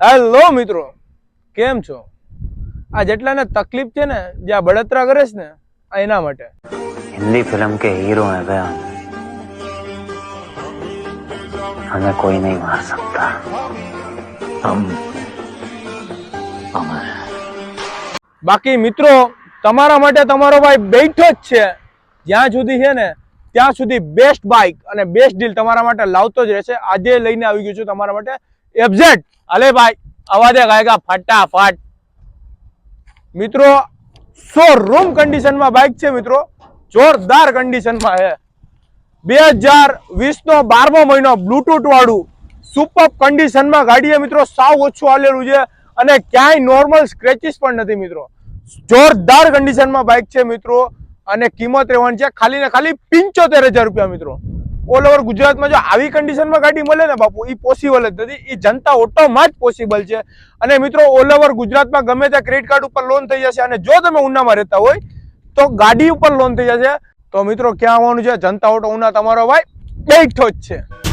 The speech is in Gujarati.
હેલો મિત્રો કેમ છો? આ જેટલાને તકલીફ છે ને જે આ બળતરા કરે છે ને એના માટે. હિન્દી ફિલ્મ કે હીરો હે વે હમે કોઈ નહીં માર સકતા હમ. બાકી મિત્રો તમારા માટે તમારો ભાઈ બેઠો જ છે. જ્યાં સુધી છે ને ત્યાં સુધી બેસ્ટ બાઇક અને બેસ્ટ ડીલ તમારા માટે લાવતો જ રહેશે. આજે લઈને આવી ગયો છું તમારા માટે એફઝેડ અલે ભાઈ, અવાજે ગાયગા, ફટાફટ. મિત્રો સો રૂમ કન્ડિશનમાં બાઇક છે મિત્રો. જોરદાર કન્ડિશનમાં છે. બે હજાર વીસનો બારમો મહિનો બ્લુટૂથ વાળું સુપર કન્ડિશનમાં ગાડીએ મિત્રો સાવ ઓછું હાલેલું છે અને ક્યાંય નોર્મલ સ્ક્રેચીસ પણ નથી મિત્રો. જોરદાર કન્ડિશનમાં બાઇક છે મિત્રો અને કિંમત રહેવાની છે ખાલી ને ખાલી પિંચોતેર હજાર રૂપિયા મિત્રો. ઓલ ઓવર ગુજરાતમાં જો આવી કન્ડિશનમાં ગાડી મળે ને બાપુ એ પોસિબલ જ નથી. એ જનતા ઓટોમાં જ પોસિબલ છે. અને મિત્રો ઓલ ઓવર ગુજરાતમાં ગમે ત્યાં ક્રેડિટ કાર્ડ ઉપર લોન થઈ જશે અને જો તમે ઉનામાં રહેતા હોય, તો ગાડી ઉપર લોન થઈ જશે. તો મિત્રો, ક્યાં આવવાનું છે? જનતા ઓટો ઉના તમારો ભાઈ, બેઠો જ છે.